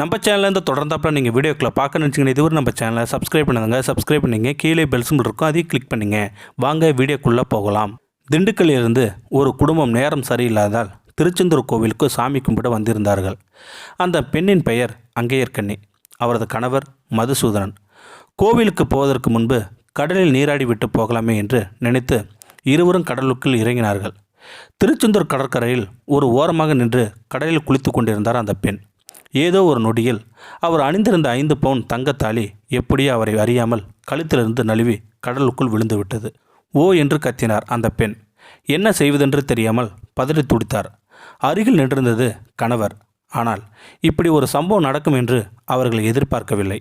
நம்ம சேனலில் இருந்து தொடர்ந்தாப்பில் நீங்கள் வீடியோக்களை பார்க்க நினச்சிங்கன்னா இதுவரை நம்ம சேனலை சப்ஸ்கிரைப் பண்ணுங்க சப்ஸ்கிரைப் பண்ணிங்க. கீழே பெல்ஸும் இருக்கும். அதையும் கிளிக் பண்ணிங்க. வாங்க வீடியோக்குள்ளே போகலாம். திண்டுக்கல்லில் இருந்து ஒரு குடும்பம் நேரம் சரியில்லாதால் திருச்செந்தூர் கோவிலுக்கு சாமி கும்பிட வந்திருந்தார்கள். அந்த பெண்ணின் பெயர் அங்கையர்கண்ணி. அவரது கணவர் மதுசூதனன். கோவிலுக்கு போவதற்கு முன்பு கடலில் நீராடி விட்டு போகலாமே என்று நினைத்து இருவரும் கடலுக்குள் இறங்கினார்கள். திருச்செந்தூர் கடற்கரையில் ஒரு ஓரமாக நின்று கடலில் குளித்து கொண்டிருந்தார் அந்த பெண். ஏதோ ஒரு நொடியில் அவர் அணிந்திருந்த ஐந்து பவுன் தங்கத்தாலி எப்படியோ அவரை அறியாமல் கழுத்திலிருந்து நழுவி கடலுக்குள் விழுந்துவிட்டது. ஓ என்று கத்தினார் அந்த பெண். என்ன செய்வதென்று தெரியாமல் பதறி துடித்தார். அருகில் நின்றிருந்தது கணவர். ஆனால் இப்படி ஒரு சம்பவம் நடக்கும் என்று அவர்கள் எதிர்பார்க்கவில்லை.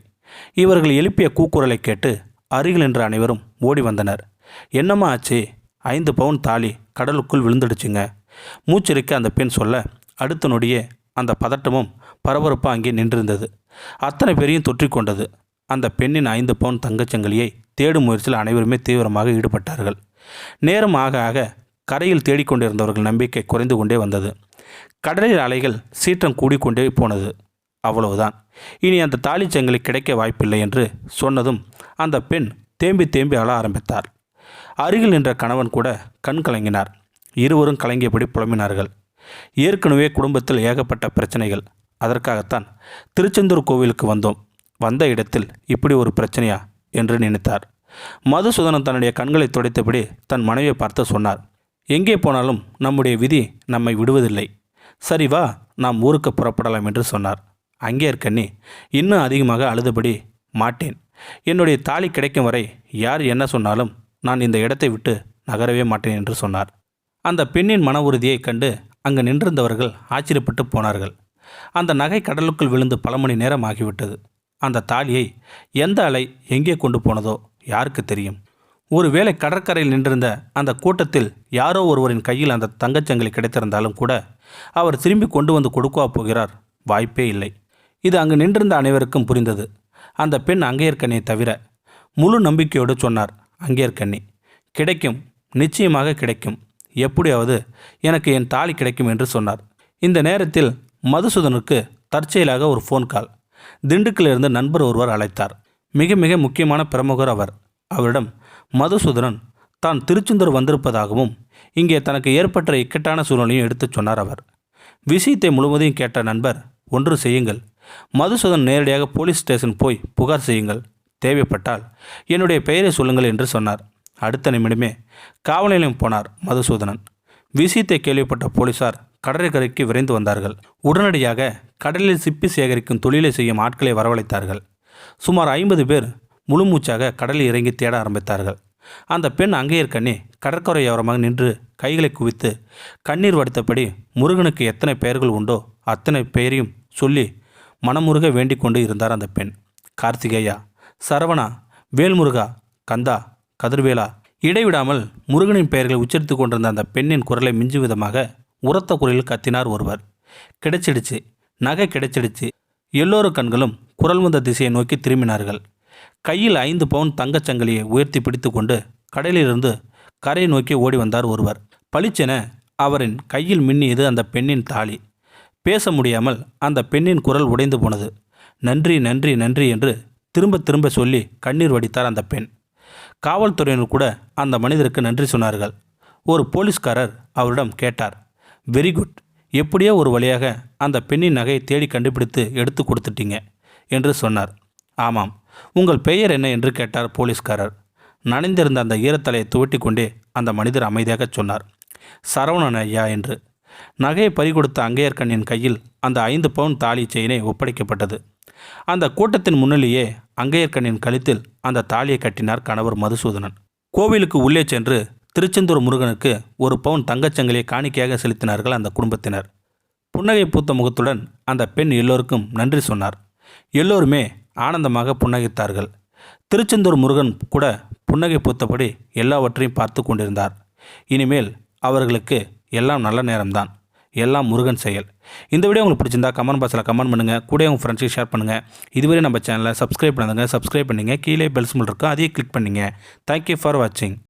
இவர்கள் எழுப்பிய கூக்குரலை கேட்டு அருகில் நின்ற அனைவரும் ஓடி வந்தனர். என்னம்மா ஆச்சு ஐந்து பவுன் தாலி கடலுக்குள் விழுந்துடுச்சுங்க. மூச்சிருக்க அந்த பெண் சொல்ல அடுத்த நொடியே அந்த பதட்டமும் பரபரப்பு அங்கே நின்றிருந்தது. அத்தனை பேரையும் தொற்றிக்கொண்டது அந்த பெண்ணின் ஐந்து பவுன் தங்கச்சங்கிலியை தேடும் முயற்சியில் அனைவருமே தீவிரமாக ஈடுபட்டார்கள். நேரம் ஆக ஆக கரையில் தேடிக்கொண்டிருந்தவர்கள் நம்பிக்கை குறைந்து கொண்டே வந்தது. கடலில் அலைகள் சீற்றம் கூடிக்கொண்டே போனது. அவ்வளவுதான். இனி அந்த தாலிச்சங்கிலி கிடைக்க வாய்ப்பில்லை என்று சொன்னதும் அந்த பெண் தேம்பி தேம்பி அழ ஆரம்பித்தார் அருகில் நின்ற கணவன் கூட கண் கலங்கினார். இருவரும் கலங்கியபடி புலம்பினார்கள். ஏற்கனவே குடும்பத்தில் ஏகப்பட்ட பிரச்சனைகள். அதற்காகத்தான் திருச்செந்தூர் கோவிலுக்கு வந்தோம். வந்த இடத்தில் இப்படி ஒரு பிரச்சனையா? என்று நினைத்தார். மதுசூதனன் தன்னுடைய கண்களை துடைத்தபடி தன் மனைவியை பார்த்து சொன்னார் எங்கே போனாலும் நம்முடைய விதி நம்மை விடுவதில்லை. சரி வா நாம் ஊருக்கு புறப்படலாம் என்று சொன்னார். அங்கே இருக்கண்ணி இன்னும் அதிகமாக அழுதபடி மாட்டேன். என்னுடைய தாலி கிடைக்கும் வரை யார் என்ன சொன்னாலும் நான் இந்த இடத்தை விட்டு நகரவே மாட்டேன் என்று சொன்னார். அந்த பெண்ணின் மன உறுதியைக் கண்டு அங்கு நின்றிருந்தவர்கள் ஆச்சரியப்பட்டு போனார்கள். அந்த நகை கடலுக்குள் விழுந்து பல மணி நேரம் ஆகிவிட்டது. அந்த தாலியை எந்த அலை எங்கே கொண்டு போனதோ யாருக்கு தெரியும். ஒருவேளை கடற்கரையில் நின்றிருந்த அந்த கூட்டத்தில் யாரோ ஒருவரின் கையில் அந்த தங்கச்சங்கிலி கிடைத்திருந்தாலும் கூட அவர் திரும்பி கொண்டு வந்து கொடுக்கவா போகிறார் வாய்ப்பே இல்லை. இது அங்கு நின்றிருந்த அனைவருக்கும் புரிந்தது. அந்த பெண் அங்கேயர்கண்ணியை தவிர முழு நம்பிக்கையோடு சொன்னார் அங்கேயர்கண்ணி கிடைக்கும் நிச்சயமாக கிடைக்கும். எப்படியாவது எனக்கு என் தாலி கிடைக்கும் என்று சொன்னார். இந்த நேரத்தில் மதுசூதனுக்கு தற்செயலாக ஒரு ஃபோன் கால் திண்டுக்கலிருந்து நண்பர் ஒருவர் அழைத்தார். மிக மிக முக்கியமான பிரமுகர் அவர். அவரிடம் மதுசூதனன் தான் திருச்செந்தூர் வந்திருப்பதாகவும் இங்கே தனக்கு ஏற்பட்ட இக்கட்டான சூழ்நிலையும் எடுத்துச் சொன்னார் அவர். விஷயத்தை முழுவதையும் கேட்ட நண்பர் ஒன்று செய்யுங்கள். மதுசூதன் நேரடியாக போலீஸ் ஸ்டேஷன் போய் புகார் செய்யுங்கள். தேவைப்பட்டால் என்னுடைய பெயரை சொல்லுங்கள் என்று சொன்னார். அடுத்த நிமிடமே காவல் நிலையம் போனார் மதுசூதனன். விஷயத்தை கேள்விப்பட்ட போலீசார் கடற்கரைக்கு விரைந்து வந்தார்கள். உடனடியாக கடலில் சிப்பி சேகரிக்கும் தொழிலை செய்யும் ஆட்களை வரவழைத்தார்கள். சுமார் ஐம்பது பேர் முழுமூச்சாக கடலில் இறங்கி தேட ஆரம்பித்தார்கள். அந்த பெண் அங்கேயர்கண்ணி கடற்கரையோரமாக நின்று கைகளை குவித்து கண்ணீர் வடித்தபடி முருகனுக்கு எத்தனை பெயர்கள் உண்டோ அத்தனை பெயரையும் சொல்லி மனமுருக வேண்டிக் கொண்டு இருந்தார் அந்த பெண். கார்த்திகேயா சரவணா வேல்முருகா கந்தா கதிர்வேலா இடைவிடாமல் முருகனின் பெயர்களை உச்சரித்து கொண்டிருந்த அந்த பெண்ணின் குரலை மிஞ்சும் விதமாக உரத்த குரலில் கத்தினார் ஒருவர். கிடைச்சிடுச்சு. நகை கிடைச்சிடுச்சு. எல்லோரு கண்களும் குரல் வந்த திசையை நோக்கி திரும்பினார்கள். கையில் ஐந்து பவுன் தங்கச்சங்கிலியை உயர்த்தி உயர்த்தி பிடித்துக்கொண்டு கடலிலிருந்து கரையை நோக்கி ஓடி வந்தார் ஒருவர். பளிச்சென அவரின் கையில் மின்னியது அந்த பெண்ணின் தாலி. பேச முடியாமல் அந்த பெண்ணின் குரல் உடைந்து போனது. நன்றி நன்றி நன்றி என்று திரும்ப திரும்ப சொல்லி கண்ணீர் வடித்தார் அந்த பெண். காவல்துறையினர் கூட அந்த மனிதருக்கு நன்றி சொன்னார்கள். ஒரு போலீஸ்காரர் அவரிடம் கேட்டார். வெரி குட் எப்படியோ ஒரு வழியாக அந்த பெண்ணின் நகையை தேடி கண்டுபிடித்து எடுத்து கொடுத்துட்டீங்க என்று சொன்னார். ஆமாம். உங்கள் பெயர் என்ன என்று கேட்டார் போலீஸ்காரர். நனைந்திருந்த அந்த ஈரத்தலையை துவட்டி கொண்டே அந்த மனிதர் அமைதியாக சொன்னார். சரவணன் ஐயா என்று. நகையை பறிகொடுத்த அங்கையர்கண்ணின் கையில் அந்த ஐந்து பவுன் தாலி செயினை ஒப்படைக்கப்பட்டது. அந்த கூட்டத்தின் முன்னிலேயே அங்கையர்கண்ணின் கழுத்தில் அந்த தாலியை கட்டினார் கணவர் மதுசூதனன். கோவிலுக்கு உள்ளே சென்று திருச்செந்தூர் முருகனுக்கு ஒரு பவுன் தங்கச்சங்கிலியை காணிக்கையாக செலுத்தினார்கள் அந்த குடும்பத்தினர். புன்னகை பூத்த முகத்துடன் அந்த பெண் எல்லோருக்கும் நன்றி சொன்னார். எல்லோருமே ஆனந்தமாக புன்னகைத்தார்கள். திருச்செந்தூர் முருகன் கூட புன்னகை பூத்தபடி எல்லாவற்றையும் பார்த்து கொண்டிருந்தார். இனிமேல் அவர்களுக்கு எல்லாம் நல்ல நேரம்தான். எல்லாம் முருகன் செயல். இந்த வீடியோ உங்களுக்கு பிடிச்சிருந்தா கமெண்ட் பாக்ஸில் கமெண்ட் பண்ணுங்கள் கூட உங்கள் ஃப்ரெண்ட்ஸுக்கு ஷேர் பண்ணுங்கள் இதுவரை நம்ம சேனலை சப்ஸ்கிரைப் பண்ணுங்கள் சப்ஸ்கிரைப் பண்ணிங்க. கீழே பெல்ஸ் சிம்பிள் இருக்கும் அதையும் கிளிக் பண்ணுங்க. தேங்க்யூ ஃபார் வாட்சிங்